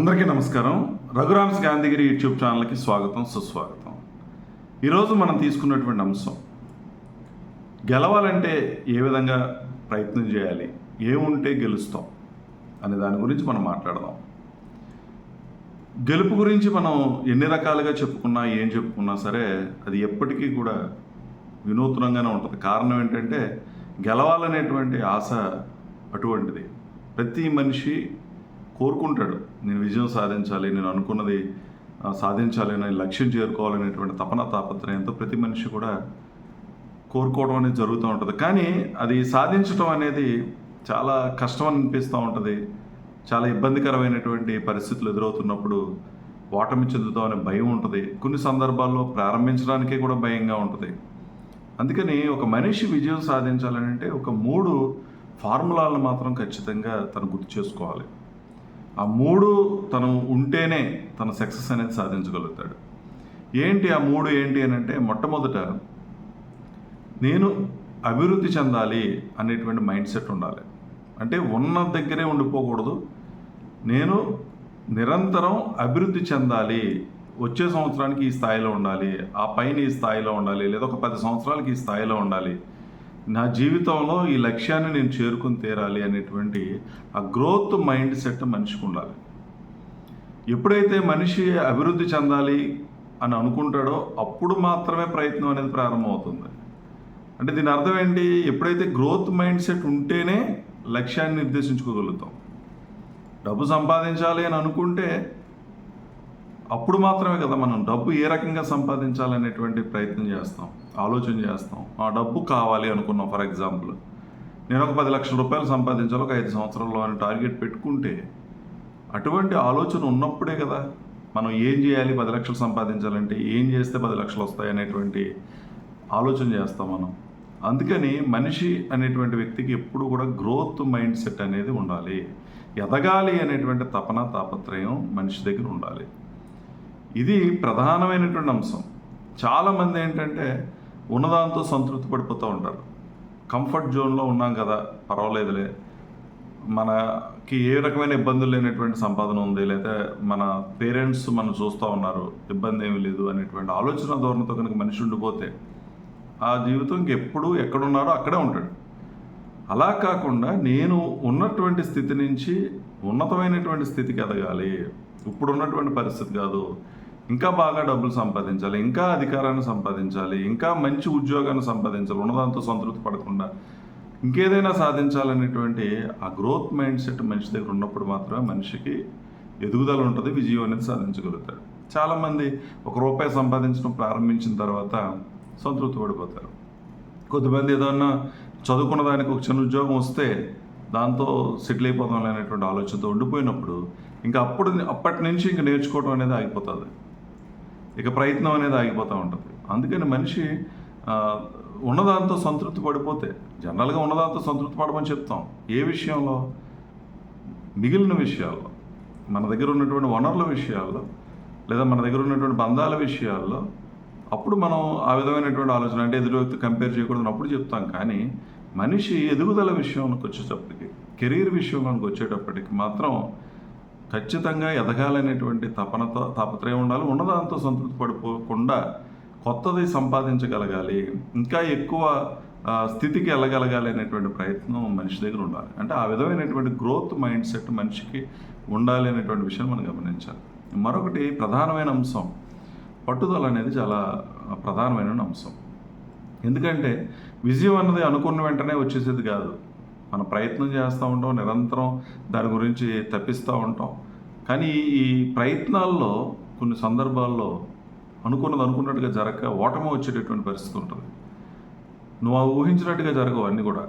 అందరికీ నమస్కారం. రఘురామ్స్ గాంధీగిరి యూట్యూబ్ ఛానల్కి స్వాగతం సుస్వాగతం. ఈరోజు మనం తీసుకున్నటువంటి అంశం గెలవాలంటే ఏ విధంగా ప్రయత్నం చేయాలి ఏముంటే గెలుస్తాం అనే దాని గురించి మనం మాట్లాడదాం. గెలుపు గురించి మనం ఎన్ని రకాలుగా చెప్పుకున్నా ఏం చెప్పుకున్నా సరే అది ఎప్పటికీ కూడా వినూత్నంగానే ఉంటుంది. కారణం ఏంటంటే గెలవాలనేటువంటి ఆశ అటువంటిది. ప్రతి మనిషి కోరుకుంటాడు. నేను విజయం సాధించాలి నేను అనుకున్నది సాధించాలి అనే లక్ష్యం చేరుకోవాలనేటువంటి తపన తాపత్రయంతో ప్రతి మనిషి కూడా కోరుకోవడం అనేది జరుగుతూ ఉంటుంది. కానీ అది సాధించడం అనేది చాలా కష్టం అనిపిస్తూ ఉంటుంది. చాలా ఇబ్బందికరమైనటువంటి పరిస్థితులు ఎదురవుతున్నప్పుడు ఓటమి చెందుతాం అనే భయం ఉంటుంది. కొన్ని సందర్భాల్లో ప్రారంభించడానికే కూడా భయంగా ఉంటుంది. అందుకని ఒక మనిషి విజయం సాధించాలని అంటే ఒక మూడు ఫార్ములాలను మాత్రం ఖచ్చితంగా తను గుర్తు చేసుకోవాలి. ఆ మూడు తను ఉంటేనే తన సక్సెస్ అనేది సాధించగలుగుతాడు. ఏంటి ఆ మూడు ఏంటి అని అంటే మొట్టమొదట నేను అభివృద్ధి చెందాలి అనేటువంటి మైండ్ సెట్ ఉండాలి. అంటే ఉన్న దగ్గరే ఉండిపోకూడదు. నేను నిరంతరం అభివృద్ధి చెందాలి. వచ్చే సంవత్సరానికి ఈ స్థాయిలో ఉండాలి. ఆ పైన ఈ స్థాయిలో ఉండాలి. లేదా ఒక పది సంవత్సరాలకి ఈ స్థాయిలో ఉండాలి. నా జీవితంలో ఈ లక్ష్యాన్ని నేను చేరుకుని తీరాలి అనేటువంటి ఆ గ్రోత్ మైండ్ సెట్ మనిషికి ఉండాలి. ఎప్పుడైతే మనిషి అభివృద్ధి చెందాలి అని అనుకుంటాడో అప్పుడు మాత్రమే ప్రయత్నం అనేది ప్రారంభమవుతుంది. అంటే దీని అర్థం ఏంటి? ఎప్పుడైతే గ్రోత్ మైండ్ సెట్ ఉంటేనే లక్ష్యాన్ని నిర్దేశించుకోగలుగుతాం. డబ్బు సంపాదించాలి అని అనుకుంటే అప్పుడు మాత్రమే కదా మనం డబ్బు ఏ రకంగా సంపాదించాలనేటువంటి ప్రయత్నం చేస్తాం ఆలోచన చేస్తాం. ఆ డబ్బు కావాలి అనుకున్నాం ఫర్ ఎగ్జాంపుల్. నేను ఒక పది లక్షల రూపాయలు సంపాదించాలి ఒక ఐదు సంవత్సరాల్లో అని టార్గెట్ పెట్టుకుంటే అటువంటి ఆలోచన ఉన్నప్పుడే కదా మనం ఏం చేయాలి పది లక్షలు సంపాదించాలంటే ఏం చేస్తే పది లక్షలు వస్తాయి అనేటువంటి ఆలోచన చేస్తాం మనం. అందుకని మనిషి అనేటువంటి వ్యక్తికి ఎప్పుడు కూడా గ్రోత్ మైండ్ సెట్ అనేది ఉండాలి. ఎదగాలి అనేటువంటి తపన తాపత్రయం మనిషి దగ్గర ఉండాలి. ఇది ప్రధానమైనటువంటి అంశం. చాలామంది ఏంటంటే ఉన్నదాంతో సంతృప్తి పడిపోతూ ఉంటారు. కంఫర్ట్ జోన్లో ఉన్నాం కదా పర్వాలేదులే. మనకి ఏ రకమైన ఇబ్బందులు లేనటువంటి సంపాదన ఉంది లేదా మన పేరెంట్స్ మనం చూస్తూ ఉన్నారు ఇబ్బంది ఏమీ లేదు అనేటువంటి ఆలోచన ధోరణితో కనుక మనిషి ఉండిపోతే ఆ జీవితం ఇంకెప్పుడు ఎక్కడున్నాడో అక్కడే ఉంటాడు. అలా కాకుండా నేను ఉన్నటువంటి స్థితి నుంచి ఉన్నతమైనటువంటి స్థితికి ఎదగాలి. ఇప్పుడు ఉన్నటువంటి పరిస్థితి కాదు. ఇంకా బాగా డబ్బులు సంపాదించాలి ఇంకా అధికారాన్ని సంపాదించాలి ఇంకా మంచి ఉద్యోగాన్ని సంపాదించాలి ఉన్నదాంతో సంతృప్తి పడకుండా ఇంకేదైనా సాధించాలనేటువంటి ఆ గ్రోత్ మైండ్ సెట్ మనిషి దగ్గర ఉన్నప్పుడు మాత్రమే మనిషికి ఎదుగుదల ఉంటుంది విజయం అనేది సాధించగలుగుతాడు. చాలామంది ఒక రూపాయి సంపాదించడం ప్రారంభించిన తర్వాత సంతృప్తి పడిపోతారు. కొంతమంది ఏదన్నా చదువుకున్న దానికి ఒక చిన్న ఉద్యోగం వస్తే దాంతో సెటిల్ అయిపోదాం అనేటువంటి ఆలోచనతో ఉండిపోయినప్పుడు ఇంకా అప్పుడు అప్పటి నుంచి ఇంకా నేర్చుకోవడం అనేది ఆగిపోతుంది. ఇక ప్రయత్నం అనేది ఆగిపోతూ ఉంటుంది. అందుకని మనిషి ఉన్నదాంతో సంతృప్తి పడిపోతే జనరల్గా ఉన్నదాంతో సంతృప్తి పడమని చెప్తాం. ఏ విషయంలో? మిగిలిన విషయాల్లో. మన దగ్గర ఉన్నటువంటి వనరుల విషయాల్లో లేదా మన దగ్గర ఉన్నటువంటి బంధాల విషయాల్లో అప్పుడు మనం ఆ విధమైనటువంటి ఆలోచన అంటే ఎదురు వ్యక్తి కంపేర్ చేయకూడదు అప్పుడు చెప్తాం. కానీ మనిషి ఎదుగుదల విషయంలోకి వచ్చేటప్పటికి కెరీర్ విషయంలోకి వచ్చేటప్పటికి మాత్రం ఖచ్చితంగా ఎదగాలనేటువంటి తపనతో తాపత్రయం ఉండాలి. ఉన్నదాంతో సంతృప్తి పడిపోకుండా కొత్తది సంపాదించగలగాలి. ఇంకా ఎక్కువ స్థితికి వెళ్ళగలగాలి అనేటువంటి ప్రయత్నం మనిషి దగ్గర ఉండాలి. అంటే ఆ విధమైనటువంటి గ్రోత్ మైండ్ సెట్ మనిషికి ఉండాలి అనేటువంటి విషయం మనం గమనించాలి. మరొకటి ప్రధానమైన అంశం. పట్టుదల అనేది చాలా ప్రధానమైన అంశం. ఎందుకంటే విజయం అన్నది అనుకున్న వెంటనే వచ్చేసేది కాదు. మనం ప్రయత్నం చేస్తూ ఉంటాం నిరంతరం దాని గురించి తప్పిస్తూ ఉంటాం. కానీ ఈ ప్రయత్నాల్లో కొన్ని సందర్భాల్లో అనుకున్నది అనుకున్నట్టుగా జరగక ఓటమి వచ్చేటటువంటి పరిస్థితి ఉంటుంది. నువ్వు ఆ ఊహించినట్టుగా జరగవు అన్నీ కూడా.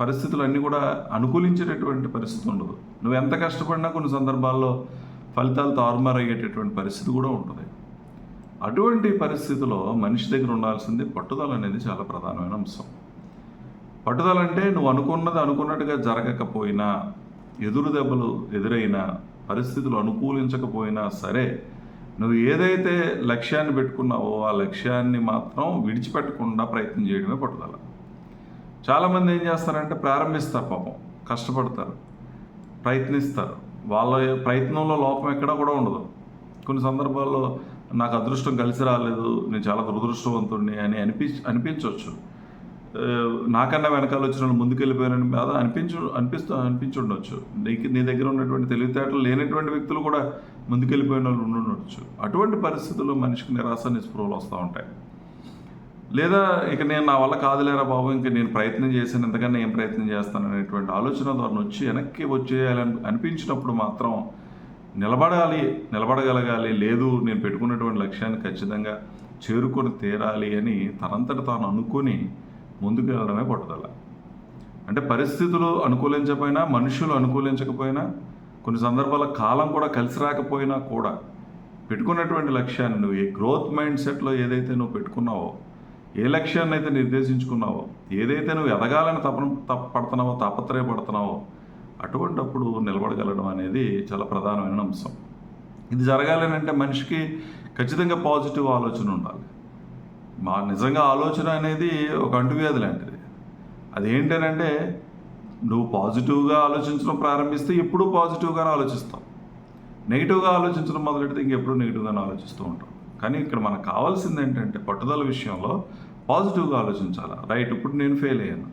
పరిస్థితులు అన్నీ కూడా అనుకూలించేటటువంటి పరిస్థితి ఉండదు. నువ్వు ఎంత కష్టపడినా కొన్ని సందర్భాల్లో ఫలితాలు తారుమారు అయ్యేటటువంటి పరిస్థితి కూడా ఉంటుంది. అటువంటి పరిస్థితిలో మనిషి దగ్గర ఉండాల్సింది పట్టుదల అనేది చాలా ప్రధానమైన అంశం. పట్టుదల అంటే నువ్వు అనుకున్నది అనుకున్నట్టుగా జరగకపోయినా ఎదురు దెబ్బలు ఎదురైనా పరిస్థితులు అనుకూలించకపోయినా సరే నువ్వు ఏదైతే లక్ష్యాన్ని పెట్టుకున్నావో ఆ లక్ష్యాన్ని మాత్రం విడిచిపెట్టకుండా ప్రయత్నం చేయడమే పట్టుదల. చాలామంది ఏం చేస్తారంటే ప్రారంభిస్తారు పాపం కష్టపడతారు ప్రయత్నిస్తారు. వాళ్ళ ప్రయత్నంలో లోపం ఎక్కడా కూడా ఉండదు. కొన్ని సందర్భాల్లో నాకు అదృష్టం కలిసి రాలేదు నేను చాలా దురదృష్టవంతుడిని అని అనిపి అనిపించవచ్చు. నాకన్నా వెనకాల వచ్చిన వాళ్ళు ముందుకెళ్ళిపోయారని బాధ అనిపించు అనిపిస్తూ అనిపించుండొచ్చు. నీకు నీ దగ్గర ఉన్నటువంటి తెలివితేటలు లేనటువంటి వ్యక్తులు కూడా ముందుకెళ్ళిపోయిన వాళ్ళు ఉండుండొచ్చు. అటువంటి పరిస్థితుల్లో మనిషికి నిరాశ నిస్పృహలు వస్తూ ఉంటాయి. లేదా ఇక నేను నా వల్ల కాదులేరా బాబు ఇంక నేను ప్రయత్నం చేశాను ఎంతకన్నా ఏం ప్రయత్నం చేస్తాను అనేటువంటి ఆలోచన ద్వారా వచ్చి వెనక్కి వచ్చేయాలని అనిపించినప్పుడు మాత్రం నిలబడాలి నిలబడగలగాలి. లేదు నేను పెట్టుకున్నటువంటి లక్ష్యాన్ని ఖచ్చితంగా చేరుకొని తీరాలి అని తనంతట తాను అనుకొని ముందుకు వెళ్ళడమే పట్టుదల. అంటే పరిస్థితులు అనుకూలించకపోయినా మనుషులు అనుకూలించకపోయినా కొన్ని సందర్భాల కాలం కూడా కలిసి రాకపోయినా కూడా పెట్టుకున్నటువంటి లక్ష్యాన్ని నువ్వు ఏ గ్రోత్ మైండ్ సెట్లో ఏదైతే నువ్వు పెట్టుకున్నావో ఏ లక్ష్యాన్ని అయితే నిర్దేశించుకున్నావో ఏదైతే నువ్వు ఎదగాలని తపన పడుతున్నావో తాపత్రయపడుతున్నావో అటువంటప్పుడు నిలబడగలడం అనేది చాలా ప్రధానమైన అంశం. ఇది జరగాలని అంటే మనిషికి ఖచ్చితంగా పాజిటివ్ ఆలోచన ఉండాలి. మా నిజంగా ఆలోచన అనేది ఒక అంటువ్యాధి లాంటిది. అదేంటనంటే నువ్వు పాజిటివ్గా ఆలోచించడం ప్రారంభిస్తే ఎప్పుడూ పాజిటివ్గానే ఆలోచిస్తావు. నెగిటివ్గా ఆలోచించడం మొదలెడితే ఇంకెప్పుడు నెగిటివ్గానే ఆలోచిస్తూ ఉంటాం కానీ ఇక్కడ మనకు కావాల్సింది ఏంటంటే పట్టుదల విషయంలో పాజిటివ్గా ఆలోచించాలి? రైట్ ఇప్పుడు నేను ఫెయిల్ అయ్యాను.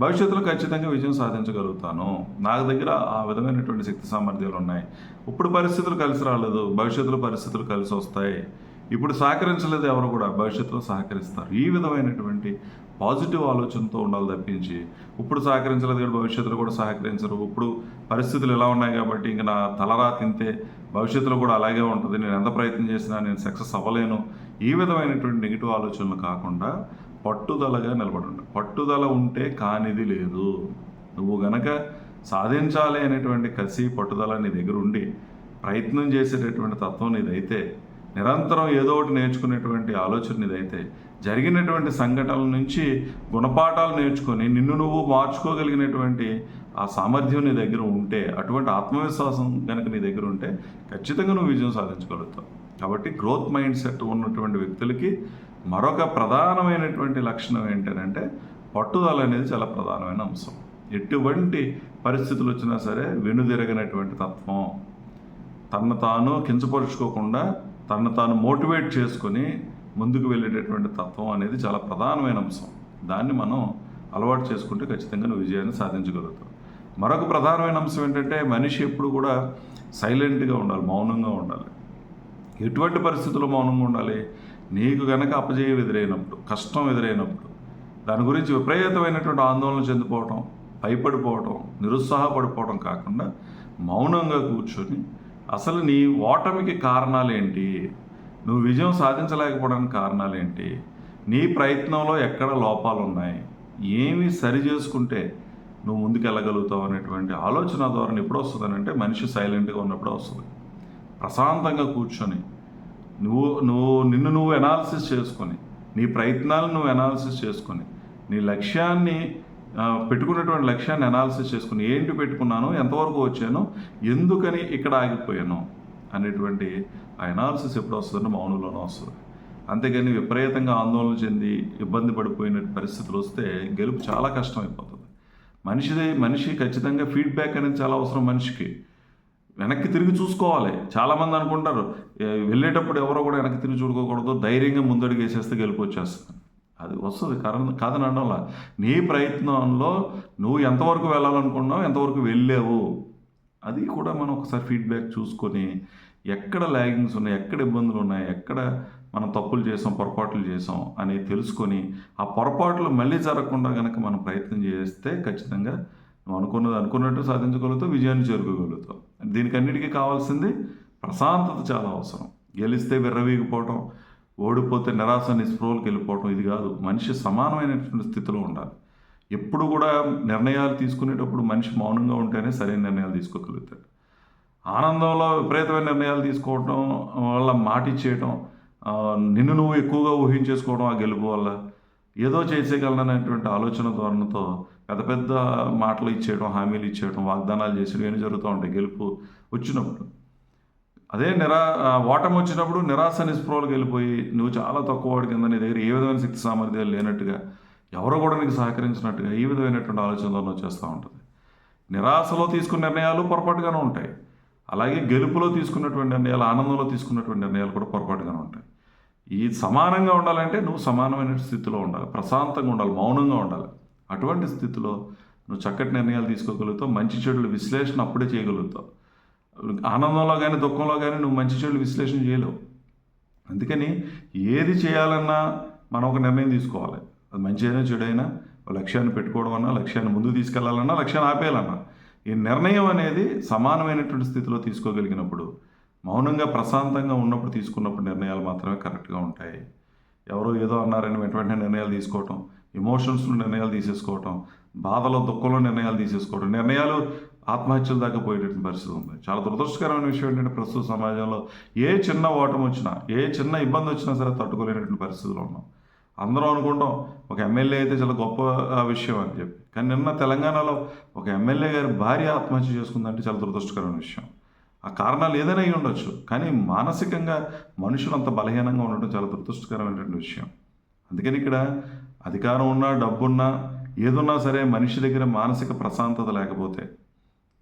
భవిష్యత్తులో ఖచ్చితంగా విజయం సాధించగలుగుతాను. నాకు దగ్గర ఆ విధమైనటువంటి శక్తి సామర్థ్యాలు ఉన్నాయి ఇప్పుడు పరిస్థితులు కలిసి రాలేదు. భవిష్యత్తులో పరిస్థితులు కలిసి వస్తాయి ఇప్పుడు సహకరించలేదు ఎవరు కూడా. భవిష్యత్తులో సహకరిస్తారు. ఈ విధమైనటువంటి పాజిటివ్ ఆలోచనతో ఉండాలి తప్పించి ఇప్పుడు సహకరించలేదు కాబట్టి భవిష్యత్తులో కూడా సహకరించరు. ఇప్పుడు పరిస్థితులు ఎలా ఉన్నాయి కాబట్టి ఇంకా నా తలరా తింటే భవిష్యత్తులో కూడా అలాగే ఉంటుంది. నేను ఎంత ప్రయత్నం చేసినా నేను సక్సెస్ అవ్వలేను. ఈ విధమైనటువంటి నెగిటివ్ ఆలోచనలు కాకుండా పట్టుదలగా నిలబడండి. పట్టుదల ఉంటే కానిది లేదు. నువ్వు గనక సాధించాలి అనేటువంటి కసి పట్టుదల నీ దగ్గర ఉండి ప్రయత్నం చేసేటటువంటి తత్వం నీదైతే నిరంతరం ఏదో ఒకటి నేర్చుకునేటువంటి ఆలోచన ఇదైతే. జరిగినటువంటి సంఘటనల నుంచి గుణపాఠాలు నేర్చుకొని నిన్ను నువ్వు మార్చుకోగలిగినటువంటి ఆ సామర్థ్యం నీ దగ్గర ఉంటే అటువంటి ఆత్మవిశ్వాసం కనుక నీ దగ్గర ఉంటే ఖచ్చితంగా నువ్వు విజయం సాధించగలుగుతావు. కాబట్టి గ్రోత్ మైండ్ సెట్ ఉన్నటువంటి వ్యక్తులకి మరొక ప్రధానమైనటువంటి లక్షణం ఏంటంటే పట్టుదల అనేది చాలా ప్రధానమైన అంశం. ఎటువంటి పరిస్థితులు వచ్చినా సరే వెనుదిరగనటువంటి తత్వం. తను తాను కించపరుచుకోకుండా తను తాను మోటివేట్ చేసుకొని ముందుకు వెళ్ళేటటువంటి తత్వం అనేది చాలా ప్రధానమైన అంశం. దాన్ని మనం అలవాటు చేసుకుంటే ఖచ్చితంగా నువ్వు విజయాన్ని సాధించగలుగుతావు. మరొక ప్రధానమైన అంశం ఏంటంటే మనిషి ఎప్పుడు కూడా సైలెంట్గా ఉండాలి మౌనంగా ఉండాలి. ఎటువంటి పరిస్థితుల్లో మౌనంగా ఉండాలి? నీకు గనక అపజయం ఎదురైనప్పుడు కష్టం ఎదురైనప్పుడు దాని గురించి విపరీతమైనటువంటి ఆందోళన చెందిపోవటం భయపడిపోవటం నిరుత్సాహపడిపోవడం కాకుండా మౌనంగా కూర్చొని అసలు నీ ఓటమికి కారణాలేంటి? నువ్వు విజయం సాధించలేకపోవడానికి కారణాలేంటి? నీ ప్రయత్నంలో ఎక్కడ లోపాలు ఉన్నాయి ఏమి సరి చేసుకుంటే నువ్వు ముందుకెళ్ళగలుగుతావు అనేటువంటి ఆలోచన ధోరణి ఎప్పుడు వస్తుందనంటే మనిషి సైలెంట్గా ఉన్నప్పుడు వస్తుంది. ప్రశాంతంగా కూర్చొని నువ్వు నువ్వు నిన్ను నువ్వు ఎనాలిసిస్ చేసుకొని నీ ప్రయత్నాలను నువ్వు ఎనాలిసిస్ చేసుకొని నీ లక్ష్యాన్ని పెట్టుకున్నటువంటి లక్ష్యాన్ని అనాలిసిస్ చేసుకుని ఏంటి పెట్టుకున్నాను ఎంతవరకు వచ్చాను ఎందుకని ఇక్కడ ఆగిపోయాను అనేటువంటి ఆ అనాలిసిస్ ఎప్పుడు వస్తుందంటే మౌనంలోనే వస్తుంది. అంతేగాని విపరీతంగా ఆందోళన చెంది ఇబ్బంది పడిపోయిన పరిస్థితులు వస్తే గెలుపు చాలా కష్టం అయిపోతుంది మనిషిది మనిషి ఖచ్చితంగా ఫీడ్బ్యాక్ అనేది చాలా అవసరం మనిషికి. వెనక్కి తిరిగి చూసుకోవాలి. చాలామంది అనుకుంటారు వెళ్ళేటప్పుడు ఎవరో కూడా వెనక్కి తిరిగి చూడుకోకూడదు ధైర్యంగా ముందడుగు వేసేస్తే గెలుపు వచ్చేస్తుంది. అది వస్తుంది. కారణం కాదని అనడంలా. నీ ప్రయత్నంలో నువ్వు ఎంతవరకు వెళ్ళాలనుకున్నావు ఎంతవరకు వెళ్ళావు? అది కూడా మనం ఒకసారి ఫీడ్బ్యాక్ చూసుకొని ఎక్కడ ల్యాగింగ్స్ ఉన్నాయి ఎక్కడ ఇబ్బందులు ఉన్నాయి ఎక్కడ మనం తప్పులు చేసాం పొరపాట్లు చేసాం అని తెలుసుకొని ఆ పొరపాట్లు మళ్ళీ జరగకుండా కనుక మనం ప్రయత్నం చేస్తే ఖచ్చితంగా నువ్వు అనుకున్నది అనుకున్నట్టు సాధించగలుగుతావు విజయాన్ని చేరుకోగలుగుతావు. దీనికన్నిటికీ కావాల్సింది ప్రశాంతత చాలా అవసరం. గెలిస్తే విర్రవీగిపోవటం ఓడిపోతే నిరాశ నిస్పృహలకు వెళ్ళిపోవటం ఇది కాదు. మనిషి సమానమైనటువంటి స్థితిలో ఉండాలి. ఎప్పుడు కూడా నిర్ణయాలు తీసుకునేటప్పుడు మనిషి మౌనంగా ఉంటేనే సరైన నిర్ణయాలు తీసుకోగలుగుతాడు. ఆనందంలో విపరీతమైన నిర్ణయాలు తీసుకోవడం వల్ల మాట ఇచ్చేయటం నిన్ను నువ్వు ఎక్కువగా ఊహించేసుకోవడం ఆ గెలుపు వల్ల ఏదో చేసేయగలననేటువంటి ఆలోచన ధోరణితో పెద్ద పెద్ద మాటలు ఇచ్చేయడం హామీలు ఇచ్చేయడం వాగ్దానాలు చేసేయడం ఏం జరుగుతూ ఉంటాయి? గెలుపు వచ్చినప్పుడు. అదే నిరా ఓటమి వచ్చినప్పుడు నిరాశ నిస్పృహలకు వెళ్ళిపోయి నువ్వు చాలా తక్కువ వాడి కింద నీ దగ్గర ఏ విధమైన శక్తి సామర్థ్యాలు లేనట్టుగా ఎవరో కూడా నీకు సహకరించినట్టుగా ఈ విధమైనటువంటి ఆలోచనలను వచ్చేస్తూ ఉంటుంది. నిరాశలో తీసుకున్న నిర్ణయాలు పొరపాటుగానే ఉంటాయి. అలాగే గెలుపులో తీసుకున్నటువంటి నిర్ణయాలు ఆనందంలో తీసుకున్నటువంటి నిర్ణయాలు కూడా పొరపాటుగానే ఉంటాయి. ఈ సమానంగా ఉండాలంటే నువ్వు సమానమైన స్థితిలో ఉండాలి. ప్రశాంతంగా ఉండాలి మౌనంగా ఉండాలి. అటువంటి స్థితిలో నువ్వు చక్కటి నిర్ణయాలు తీసుకోగలుగుతావు మంచి చెడుల విశ్లేషణ అప్పుడే చేయగలుగుతావు. ఆనందంలో కానీ దుఃఖంలో కానీ నువ్వు మంచి చెడు విశ్లేషణ చేయలేవు. అందుకని ఏది చేయాలన్నా మనం ఒక నిర్ణయం తీసుకోవాలి. అది మంచిదైనా చెడైనా లక్ష్యాన్ని పెట్టుకోవడం అన్నా లక్ష్యాన్ని ముందుకు తీసుకెళ్ళాలన్నా లక్ష్యాన్ని ఆపేయాలన్నా ఈ నిర్ణయం అనేది సమానమైనటువంటి స్థితిలో తీసుకోగలిగినప్పుడు మౌనంగా ప్రశాంతంగా ఉన్నప్పుడు తీసుకున్నప్పుడు నిర్ణయాలు మాత్రమే కరెక్ట్గా ఉంటాయి. ఎవరో ఏదో అన్నారని వెంట వెంటనే నిర్ణయాలు తీసుకోవటం ఎమోషన్స్లో నిర్ణయాలు తీసేసుకోవటం బాధలో దుఃఖంలో నిర్ణయాలు తీసేసుకోవడం నిర్ణయాలు ఆత్మహత్యల దాకా పోయేటటువంటి పరిస్థితి ఉంది. చాలా దురదృష్టకరమైన విషయం ఏంటంటే ప్రస్తుత సమాజంలో ఏ చిన్న ఓటం వచ్చినా ఏ చిన్న ఇబ్బంది వచ్చినా సరే తట్టుకోలేనటువంటి పరిస్థితిలో ఉన్నాం. అందరం అనుకుంటాం ఒక ఎమ్మెల్యే అయితే చాలా గొప్ప విషయం అని చెప్పి. కానీ నిన్న తెలంగాణలో ఒక ఎమ్మెల్యే గారి భార్య ఆత్మహత్య చేసుకుందంటే చాలా దురదృష్టకరమైన విషయం. ఆ కారణాలు ఏదైనా అయి ఉండొచ్చు కానీ మానసికంగా మనుషులు అంత బలహీనంగా ఉండడం చాలా దురదృష్టకరమైనటువంటి విషయం. అందుకని ఇక్కడ అధికారం ఉన్నా డబ్బున్నా ఏదున్నా సరే మనిషి దగ్గర మానసిక ప్రశాంతత లేకపోతే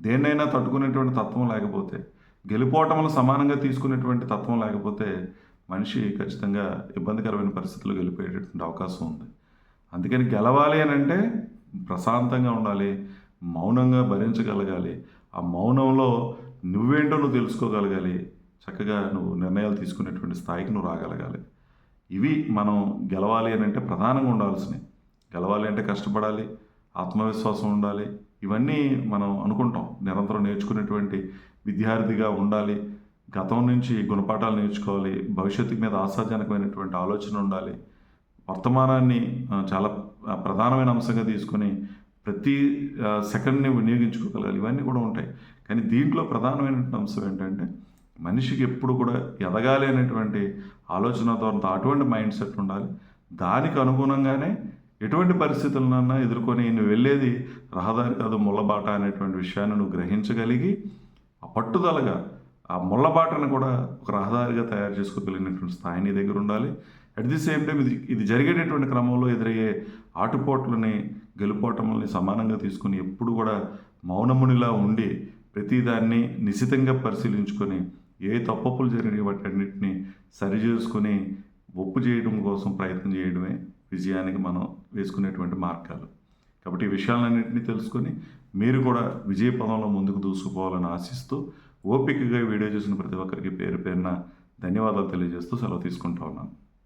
దేన్నైనా తట్టుకునేటువంటి తత్వం లేకపోతే గెలుపోటములు సమానంగా తీసుకునేటువంటి తత్వం లేకపోతే మనిషి ఖచ్చితంగా ఇబ్బందికరమైన పరిస్థితుల్లో గెలిపోయేటటువంటి అవకాశం ఉంది. అందుకని గెలవాలి అని అంటే ప్రశాంతంగా ఉండాలి మౌనంగా భరించగలగాలి. ఆ మౌనంలో నువ్వేంటో నువ్వు తెలుసుకోగలగాలి. చక్కగా నువ్వు నిర్ణయాలు తీసుకునేటువంటి స్థాయికి నువ్వు రాగలగాలి. ఇవి మనం గెలవాలి అని అంటే ప్రధానంగా ఉండాల్సినవి. గెలవాలి అంటే కష్టపడాలి ఆత్మవిశ్వాసం ఉండాలి ఇవన్నీ మనం అనుకుంటాం. నిరంతరం నేర్చుకునేటువంటి విద్యార్థిగా ఉండాలి గతం నుంచి గుణపాఠాలు నేర్చుకోవాలి భవిష్యత్తు మీద ఆశాజనకమైనటువంటి ఆలోచన ఉండాలి వర్తమానాన్ని చాలా ప్రధానమైన అంశంగా తీసుకొని ప్రతి సెకండ్ని వినియోగించుకోగలగాలి. ఇవన్నీ కూడా ఉంటాయి. కానీ దీంట్లో ప్రధానమైన అంశం ఏంటంటే మనిషికి ఎప్పుడు కూడా ఎదగాలి అనేటువంటి ఆలోచన ధోరణితో అటువంటి మైండ్ సెట్ ఉండాలి. దానికి అనుగుణంగానే ఎటువంటి పరిస్థితులనన్నా ఎదుర్కొని నువ్వు వెళ్ళేది రహదారి కాదు ముళ్ళబాట అనేటువంటి విషయాన్ని నువ్వు గ్రహించగలిగి ఆ పట్టుదలగా ఆ ముళ్ళబాటను కూడా ఒక రహదారిగా తయారు చేసుకోగలిగినటువంటి స్థాయి నీ దగ్గర ఉండాలి. అట్ ది సేమ్ టైం ఇది ఇది జరిగేటటువంటి క్రమంలో ఎదురయ్యే ఆటుపోట్లని గెలుపోటములని సమానంగా తీసుకుని ఎప్పుడు కూడా మౌనమునిలా ఉండి ప్రతిదాన్ని నిశితంగా పరిశీలించుకొని ఏ తప్పప్పులు జరిగిన వాటన్నిటిని సరిచేసుకొని ఒప్పు చేయడం కోసం ప్రయత్నం చేయడమే విజయానికి మనం వేసుకునేటువంటి మార్గాలు. కాబట్టి ఈ విషయాలన్నింటినీ తెలుసుకొని మీరు కూడా విజయ పదంలో ముందుకు దూసుకుపోవాలని ఆశిస్తూ ఓపికగా వీడియో చూసిన ప్రతి ఒక్కరికి పేరు పేరున ధన్యవాదాలు తెలియజేస్తూ సెలవు తీసుకుంటా ఉన్నాను.